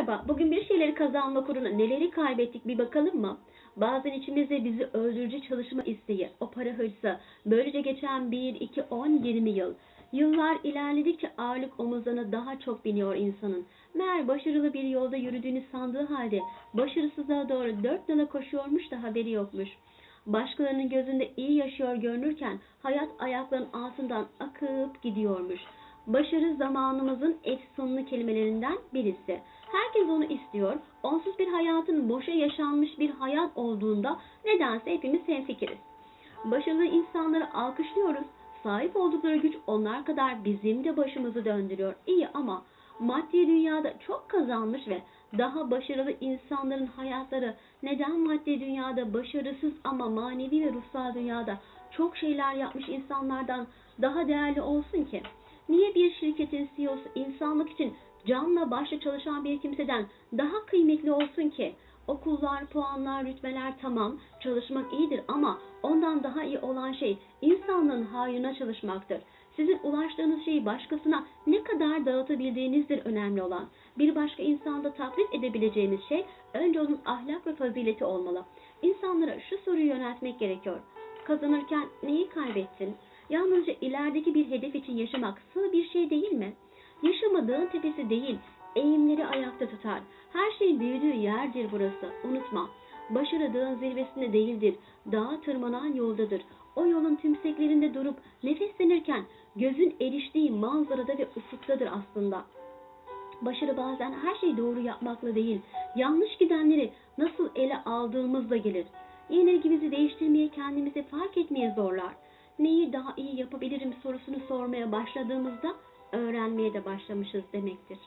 Merhaba, bugün bir şeyleri kazanmak uğruna neleri kaybettik bir bakalım mı? Bazen içimizde bizi öldürücü çalışma isteği, o para hırsı, böylece geçen 1, 2, 10, 20 yıl. Yıllar ilerledikçe ağırlık omuzlarına daha çok biniyor insanın. Meğer başarılı bir yolda yürüdüğünü sandığı halde başarısızlığa doğru dört nala koşuyormuş da haberi yokmuş. Başkalarının gözünde iyi yaşıyor görünürken hayat ayaklarının altından akıp gidiyormuş. Başarı zamanımızın efsunlu kelimelerinden birisi. İstiyor. Onsuz bir hayatın boşa yaşanmış bir hayat olduğunda nedense hepimiz hemfikiriz. Başarılı insanları alkışlıyoruz. Sahip oldukları güç onlar kadar bizim de başımızı döndürüyor. İyi ama maddi dünyada çok kazanmış ve daha başarılı insanların hayatları neden maddi dünyada başarısız ama manevi ve ruhsal dünyada çok şeyler yapmış insanlardan daha değerli olsun ki? Niye bir şirketin CEO'su insanlık için canla başla çalışan bir kimseden daha kıymetli olsun ki? Okullar, puanlar, rütbeler tamam, çalışmak iyidir ama ondan daha iyi olan şey insanlığın hayrına çalışmaktır. Sizin ulaştığınız şeyi başkasına ne kadar dağıtabildiğinizdir önemli olan. Bir başka insanda taklit edebileceğiniz şey önce onun ahlak ve fazileti olmalı. İnsanlara şu soruyu yöneltmek gerekiyor. Kazanırken neyi kaybettin? Yalnızca ilerideki bir hedef için yaşamak sığ bir şey değil mi? Yaşamadığın tepesi değil, eğimleri ayakta tutar. Her şeyin büyüdüğü yerdir burası, unutma. Başarı dağın zirvesinde değildir, dağa tırmanan yoldadır. O yolun tümseklerinde durup nefeslenirken gözün eriştiği manzarada ve ufuktadır aslında. Başarı bazen her şeyi doğru yapmakla değil, yanlış gidenleri nasıl ele aldığımızla gelir. Yenilgimizi değiştirmeye kendimizi fark etmeye zorlar. Neyi daha iyi yapabilirim sorusunu sormaya başladığımızda öğrenmeye de başlamışız demektir.